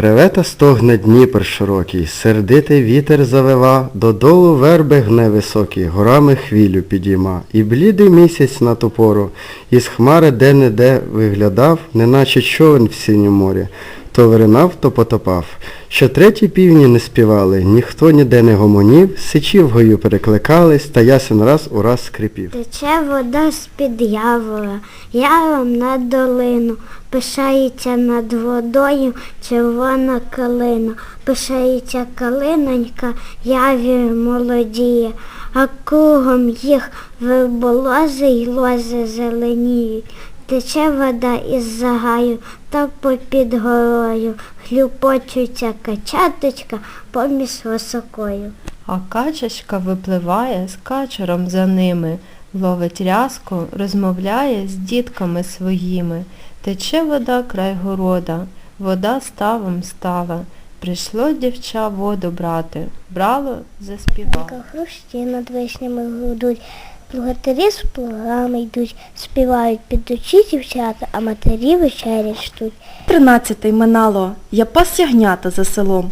Реве та стогне Дніпр широкий, сердитий вітер завива, додолу верби гне високі, горами хвілю підійма. І блідий місяць на ту пору, із хмари де-не-де виглядав, неначе човен в синім морі. То виринав, то потопав. Що треті півні не співали, ніхто ніде не гомонів, сичі в гою перекликались, та ясен раз у раз скрипів. Тече вода з-під явора, яром на долину, пишається над водою червона калина, пишається калинонька, явір молодіє, а кругом їх верболози й лози зеленіють. Тече вода із загаю та попід горою, хлюпочуться качаточка поміж високою. А качечка випливає з качером за ними, ловить рязку, розмовляє з дітками своїми. Тече вода край города, вода ставом стала. Прийшло дівча воду брати, брало, заспівало. Хрущі над вишнями гудуть, плугатирі з плугами йдуть, співають під очі дівчата, а матері вечерять ждуть. Тринадцятий минало, я пас ягнята за селом.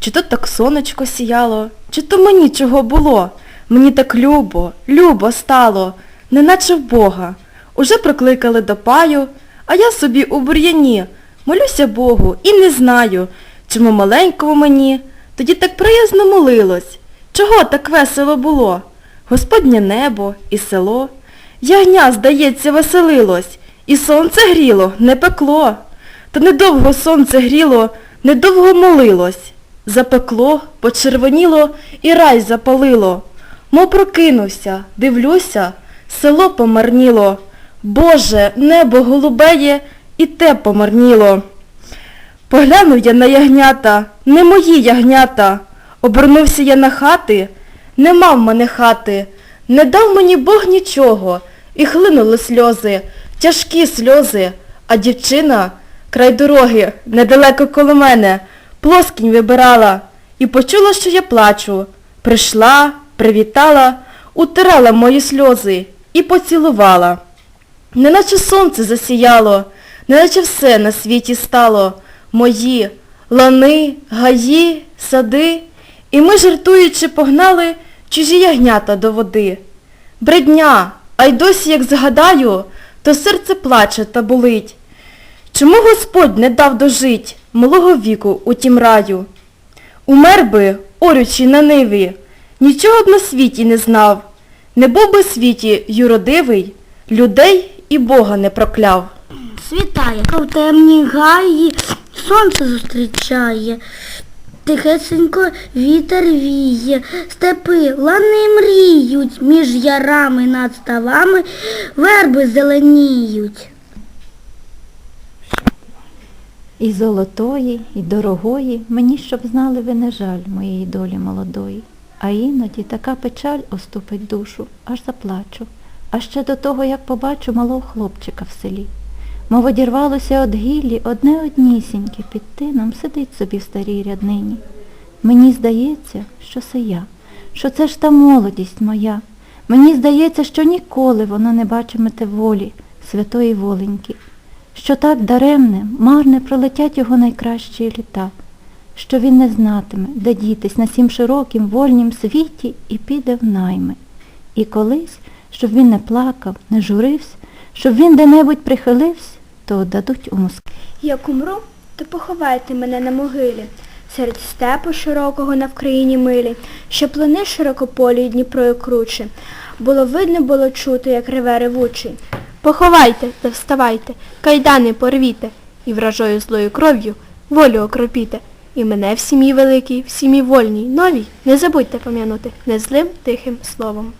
Чи то так сонечко сіяло, чи то мені чого було. Мені так любо, любо стало, неначе в Бога. Уже прокликали до паю, а я собі у бур'яні. Молюся Богу і не знаю, чому маленькому мені тоді так приязно молилось. Чого так весело було? Господнє небо і село. Ягня, здається, веселилось, і сонце гріло, не пекло. Та недовго сонце гріло, недовго молилось. Запекло, почервоніло і рай запалило. Мов прокинувся, дивлюся, село помарніло. Боже, небо голубеє і те помарніло. Поглянув я на ягнята, не мої ягнята. Обернувся я на хати, нема в мене хати. Не дав мені Бог нічого, і хлинули сльози, тяжкі сльози, а дівчина край дороги, недалеко коло мене, плоскінь вибирала і почула, що я плачу. Прийшла, привітала, утирала мої сльози і поцілувала. Неначе сонце засіяло, неначе все на світі стало. Мої лани, гаї, сади, і ми, жартуючи, погнали чужі ягнята до води. Бредня, а й досі, як згадаю, то серце плаче та болить. Чому Господь не дав дожить малого віку у тім раю? Умер би, орючи на ниві, нічого б на світі не знав, не був би світі юродивий, людей і Бога не прокляв. Світає, в темній гаї сонце зустрічає. Тихесенько вітер віє, степи лани мріють, між ярами над ставами верби зеленіють. І золотої, і дорогої, мені щоб знали ви не жаль моєї долі молодої. А іноді така печаль оступить душу, аж заплачу. А ще до того, як побачу малого хлопчика в селі. Мов одірвалося од гіллі одне однісіньке, під тином сидить собі в старій ряднині. Мені здається, що це я, що це ж та молодість моя. Мені здається, що ніколи вона не бачимете волі, святої воленьки що так даремне, марне пролетять його найкращі літа, що він не знатиме, де дітись на сім широкім, вольнім світі і піде в найми. І колись, щоб він не плакав, не журився, щоб він де-небудь прихилився, то дадуть у Москву. Як умру, то поховайте мене на могилі, серед степу широкого на Вкраїні милі, що плини широкополі Дніпрою круче. Було видно, було чути, як реве ревучий. Поховайте та вставайте, кайдани порвіте, і вражою злою кров'ю волю окропіте. І мене в сім'ї великій, в сім'ї вольній, новій, не забудьте пом'янути незлим тихим словом.